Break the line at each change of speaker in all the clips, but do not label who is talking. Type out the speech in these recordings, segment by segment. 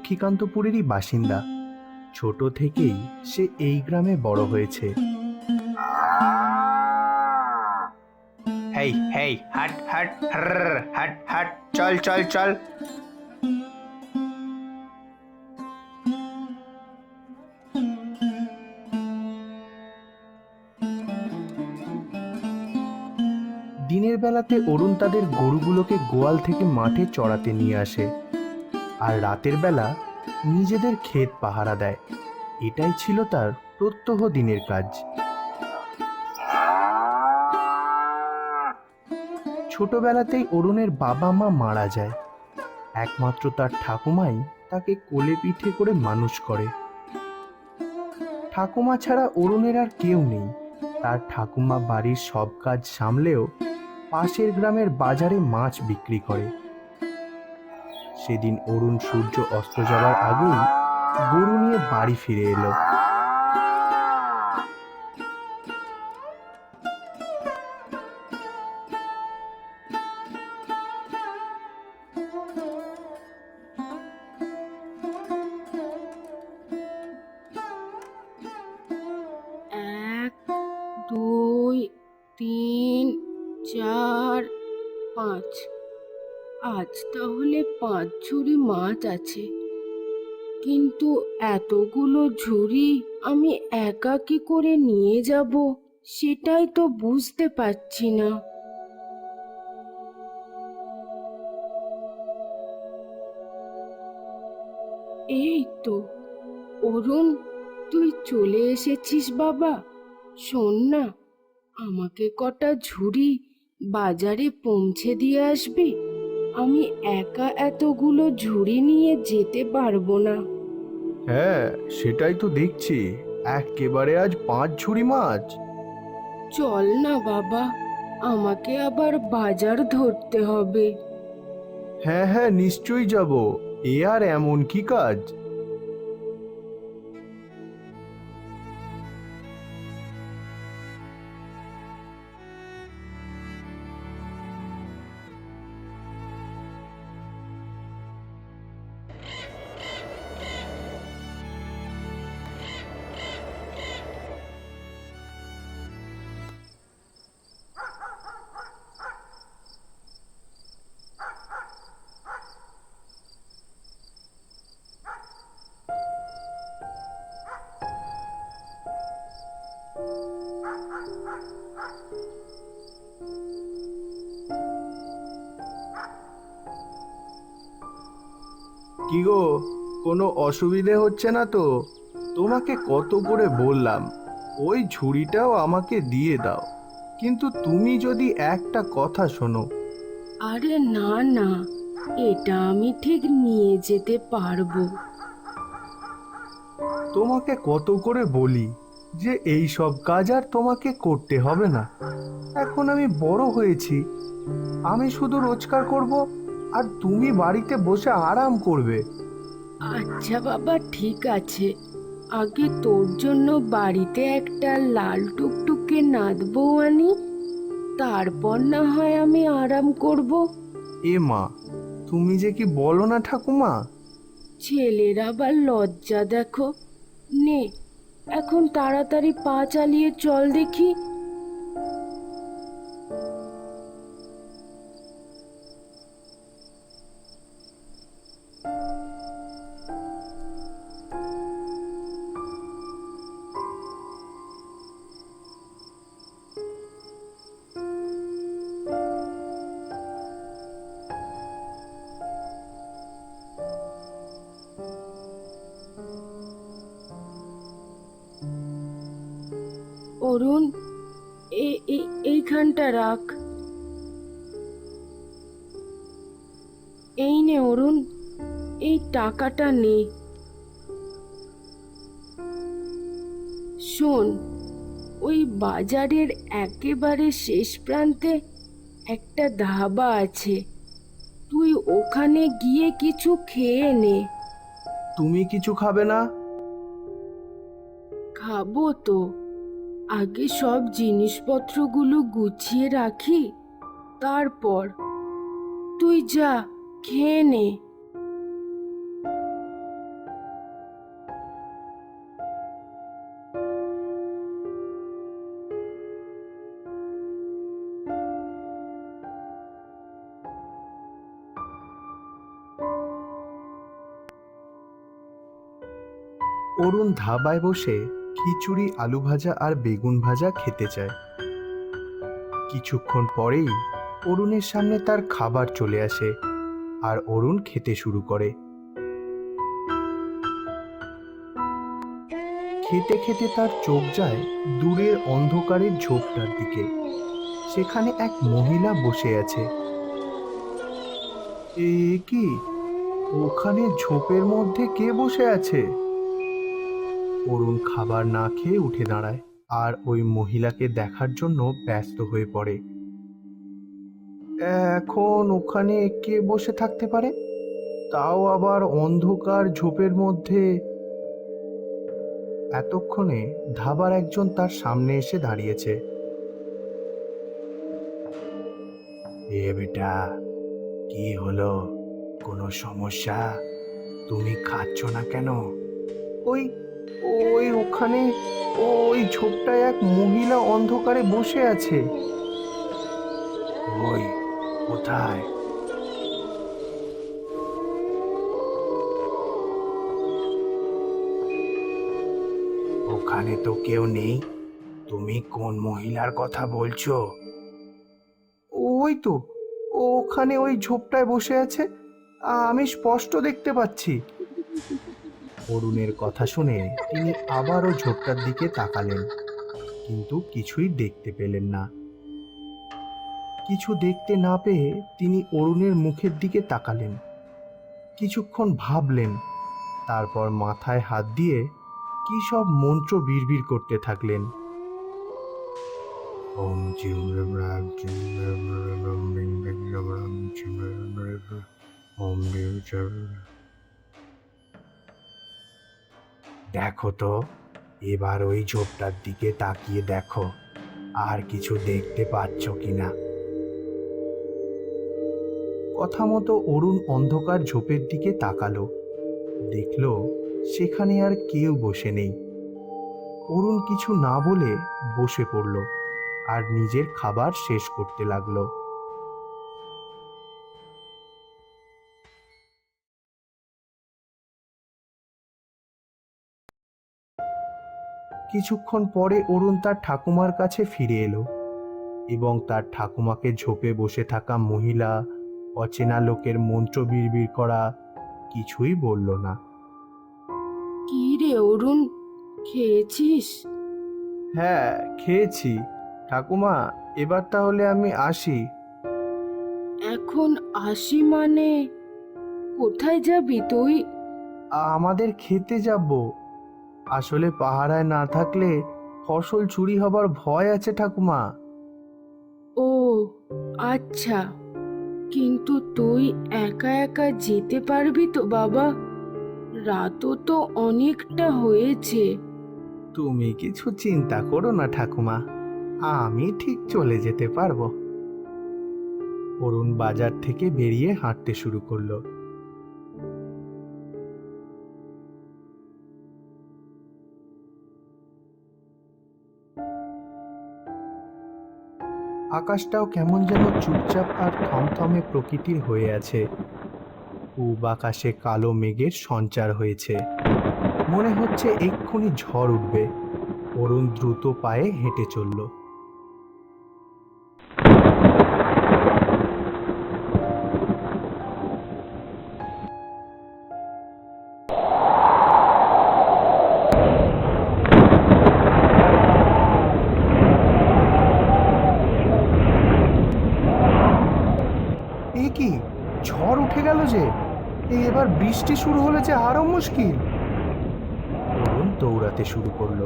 লক্ষ্মীকান্তপুরেরই বাসিন্দা। ছোট থেকেই সে এই গ্রামে বড় হয়েছে। হেই হেই হাট হাট হ্রর, হাট হাট চল চল চল। দিনের বেলাতে অরুণ তাদের গরুগুলোকে গোয়াল থেকে মাঠে চড়াতে নিয়ে আসে। আর রাতের বেলা নিজেদের ক্ষেত পাহারা দেয়। এটাই ছিল তার প্রত্যহ দিনের কাজ। ছোটবেলাতেই অরুণের বাবা মা মারা যায়। একমাত্র তার ঠাকুমাই তাকে কোলে পিঠে করে মানুষ করে। ঠাকুমা ছাড়া অরুণের আর কেউ নেই। তার ঠাকুমা বাড়ির সব কাজ সামলেও পাশের গ্রামের বাজারে মাছ বিক্রি করে। সেদিন অরুণ সূর্য অস্ত যাওয়ার আগেই গরু নিয়ে বাড়ি ফিরে এলো।
আজ তাহলে পাঁচ ঝুড়ি মাছ আছে। কিন্তু এতগুলো ঝুড়ি আমি একা কি করে নিয়ে যাব, সেটাই তো বুঝতে পারছি না। এই তো, অরুণ, তুই চলে এসেছিস বাবা। শোন না, আমাকে কটা ঝুড়ি বাজারে পৌঁছে দিয়ে আসবি? আমি একা এতগুলো ঝুড়ি নিয়ে যেতে পারব না।
হ্যাঁ সেটাই তো দেখছি। একেবারে আজ পাঁচ ঝুড়ি মাছ।
চল না বাবা আমাকে আবার বাজার ধরতে হবে।
হ্যাঁ হ্যাঁ নিশ্চয়ই যাব। এ আর এমন কি কাজ? কি গো? কোনো অসুবিধে হচ্ছে না তো? তোমাকে কত করে বললাম ওই ঝুড়িটাও আমাকে দিয়ে দাও। কিন্তু তুমি যদি একটা কথা শোনো।
আরে না না এটা আমি ঠিক নিয়ে যেতে পারব।
তোমাকে কত করে বলি যে এই সব কাজ আর তোমাকে করতে হবে না। এখন আমি বড় হয়েছি। আমি শুধু রোজগার করব আর তুমি বাড়িতে বসে আরাম করবে।
আচ্ছা বাবা ঠিক আছে। আগে তোর জন্য বাড়িতে একটা লাল টুকটুকে নাদবো আনি তারপর না হয় আমি আরাম করব।
এ মা তুমি যে কি বলো না ঠাকুমা?
ছেলের আবার লজ্জা দেখো। নে এখন তাড়াতাড়ি পা চালিয়ে চল দেখি। অরুণ এইখানটা রাখ। এই নে অরুণ এই টাকাটা নে। শোন ওই বাজারের একেবারে শেষ প্রান্তে একটা ধাবা আছে। তুই ওখানে গিয়ে কিছু খেয়ে নে।
তুমি কিছু খাবে না?
খাব তো। আগে সব জিনিসপত্রগুলো গুছিয়ে রাখি তারপর তুই যা খেয়ে নে।
অরুণ ধাবায় বসে খিচুড়ি, আলু ভাজা আর বেগুন ভাজা খেতে চায়। কিছুক্ষণ পরেই অরুণের সামনে তার খাবার চলে আসে আর অরুণ খেতে শুরু করে। খেতে খেতে তার চোখ যায় দূরের অন্ধকারের ঝোপটার দিকে। সেখানে এক মহিলা বসে আছে। এ কি? ওখানে ঝোপের মধ্যে কে বসে আছে? অরুণ খাবার না খেয়ে উঠে দাঁড়ায় আর ওই মহিলাকে দেখার জন্য ব্যস্ত হয়ে পড়ে। এখন ওখানে কে বসে থাকতে পারে? তাও আবার অন্ধকার ঝোপের মধ্যে। এতক্ষণে ধাবার একজন তার সামনে এসে দাঁড়িয়েছে। এ বেটা, কি হলো? কোনো সমস্যা? তুমি খাচ্ছ না কেন? ওই ওই ওখানে ওই ঝোপটায় এক মহিলা অন্ধকারে বসে আছে। ওই কোথায়? ওখানে তো কেউ নেই। তুমি কোন মহিলার কথা বলছো? ওই তো ওখানে ওই ঝোপটায় বসে আছে। আমি স্পষ্ট দেখতে পাচ্ছি। অরুণের কথা শুনে তিনি আবারও ঝোপটার দিকে তাকালেন, কিন্তু কিছুই দেখতে পেলেন না। কিছু দেখতে না পেয়ে তিনি অরুণের মুখের দিকে তাকালেন। কিছুক্ষণ ভাবলেন, তারপর মাথায় হাত দিয়ে কি সব মন্ত্র বিড়বিড় করতে থাকলেন। ওম দেখো তো, এবার ওই ঝোপটার দিকে তাকিয়ে দেখো, আর কিছু দেখতে পাচ্ছ কিনা। কথা মতো অরুণ অন্ধকার ঝোপের দিকে তাকালো। দেখল, সেখানে আর কেউ বসে নেই। অরুণ কিছু না বলে বসে পড়ল, আর নিজের খাবার শেষ করতে লাগল। কিছুক্ষণ পরে অরুণ তার ঠাকুমার কাছে ফিরে এলো এবং তার ঠাকুমাকে ঝোপে বসে থাকা মহিলা অচেনা লোকের মন্ত্র বিড়বিড় করা কিছুই বলল না।
কি রে অরুণ খেয়েছিস?
হ্যাঁ খেয়েছি। ঠাকুমা এবার তাহলে আমি আসি।
এখন আসি মানে? কোথায় যাবি তুই?
আমাদের খেতে যাব। আসলে পাহারায় না থাকলে ফসল চুরি হবার ভয় আছে ঠাকুমা।
ও আচ্ছা। কিন্তু তুই একা একা যেতে পারবি তো বাবা? রাতও তো অনেকটা হয়েছে।
তুমি কিছু চিন্তা করো না ঠাকুমা আমি ঠিক চলে যেতে পারব। অরুণ বাজার থেকে বেরিয়ে হাঁটতে শুরু করল। আকাশটাও কেমন যেন চুপচাপ আর থমথমে প্রকৃতির হয়ে আছে। পূব আকাশে কালো মেঘের সঞ্চার হয়েছে। মনে হচ্ছে এক্ষুনি ঝড় উঠবে। অরুণ দ্রুত পায়ে হেঁটে চলল। বৃষ্টি শুরু হলে যে আরও মুশকিল। অরুণ দৌড়াতে শুরু করল।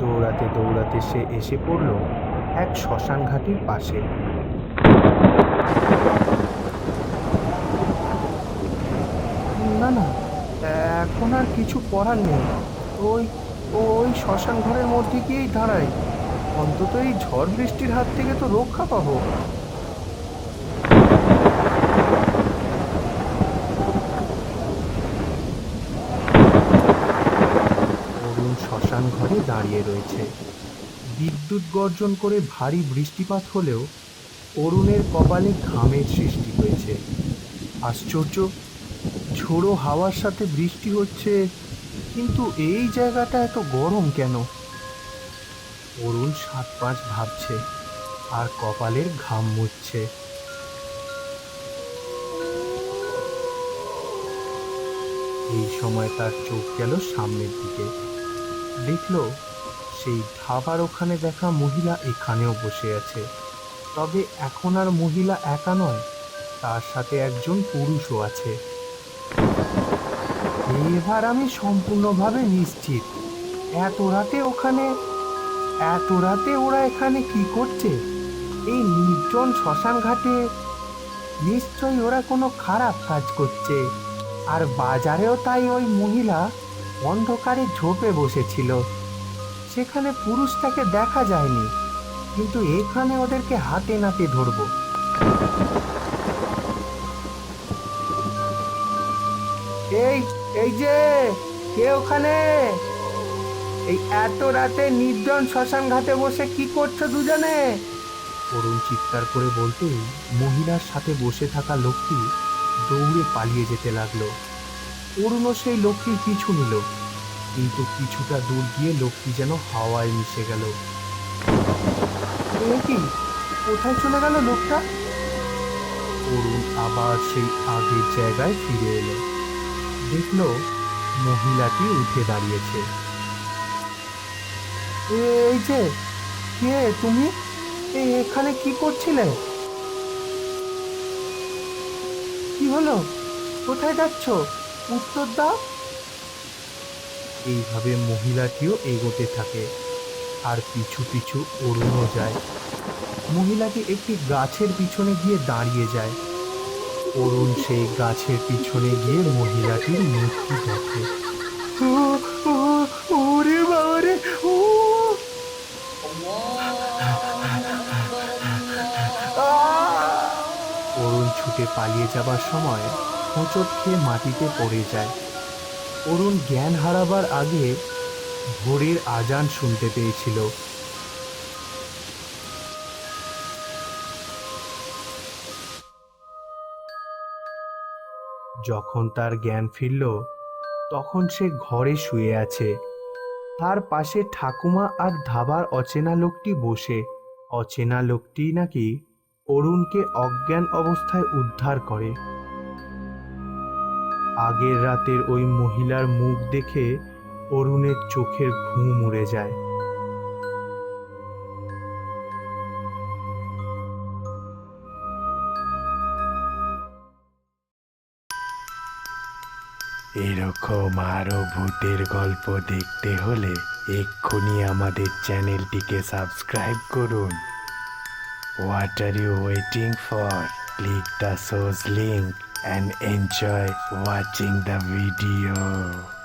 দৌড়াতে দৌড়াতে সে এসে পড়ল এক শ্মশান ঘাটির পাশে। না না এখন আর কিছু করার নেই। ওই ওই শ্মশান ঘরের মধ্যে গিয়েই দাঁড়ায়। অন্তত এই ঝড় বৃষ্টির হাত থেকে তো রক্ষা পাবো। অরুণ শ্মশান ঘরে দাঁড়িয়ে রয়েছে। বিদ্যুৎ গর্জন করে ভারী বৃষ্টিপাত হলেও অরুণের কপালে ঘামের সৃষ্টি হয়েছে। আশ্চর্য, ঝোড়ো হাওয়ার সাথে বৃষ্টি হচ্ছে, কিন্তু এই জায়গাটা এত গরম কেন? অরুণ সাত পাঁচ ভাবছে আর কপালের ঘাম মুছছে। এই সময় তার চোখ গেল সামনের দিকে। দেখল সেই ধাবার ওখানে দেখা মহিলা এখানেও বসে আছে। তবে এখন আর মহিলা একা নয়, তার সাথে একজন পুরুষও আছে। এবার আমি সম্পূর্ণভাবে নিশ্চিত। এত রাতে ওখানে এত রাতে ওরা এখানে কি করছে? এই নির্জন শ্মশান ঘাটে নিশ্চয়ই ওরা কোনো খারাপ কাজ করছে। আর বাজারেও তাই ওই মহিলা অন্ধকারে ঝোপে বসেছিল। সেখানে পুরুষটাকে দেখা যায়নি, কিন্তু এখানে ওদেরকে হাতে নাতে ধরবো। এই এই যে, কে ওখানে? এই এত রাতে নির্জন শ্মশান ঘাটে বসে কি করছ দুজনে? অরুণ চিৎকার করে বলতেই মহিলার সাথে বসে থাকা লোকটি দৌড়ে পালিয়ে যেতে লাগল। অরুণও সেই লোকটির পিছু নিল কিন্তু কিছুটা দূর গিয়ে লোকটি যেন হাওয়ায় মিশে গেল। কি কোথায় চলে গেল লোকটা? অরুণ আবার সেই আগের জায়গায় ফিরে এলো। দেখল মহিলাটি উঠে দাঁড়িয়েছে। এই যে কে তুমি? এ এখানে কি করছিলে? কি হলো? কোথায় যাচ্ছ? উত্তর দাও। এইভাবে মহিলাটিও এগোতে থাকে আর পিছু পিছু অরুণও যায়। মহিলাটি একটি গাছের পিছনে গিয়ে দাঁড়িয়ে যায়। অরুণ সেই গাছের পিছনে গিয়ে মহিলাটির মূর্তি দেখে ছুটে পালিয়ে যাবার সময় হোঁচট খেয়ে মাটিতে পড়ে যায়। অরুণ জ্ঞান হারাবার আগে ভোরের আজান শুনতে পেয়েছিল। যখন তার জ্ঞান ফিরল, তখন সে ঘরে শুয়ে আছে। তার পাশে ঠাকুমা আর ধাবার অচেনা লোকটি বসে। অচেনা লোকটি নাকি অরুণকে অজ্ঞান অবস্থায় উদ্ধার করে। আগের রাতের ওই মহিলার মুখ দেখে অরুণের চোখের ঘুম উড়ে যায়।
এরকম আরও ভূতের গল্প দেখতে হলে এক্ষুনি আমাদের চ্যানেলটিকে সাবস্ক্রাইব করুন। What are you waiting for? Click the source link and enjoy watching the video.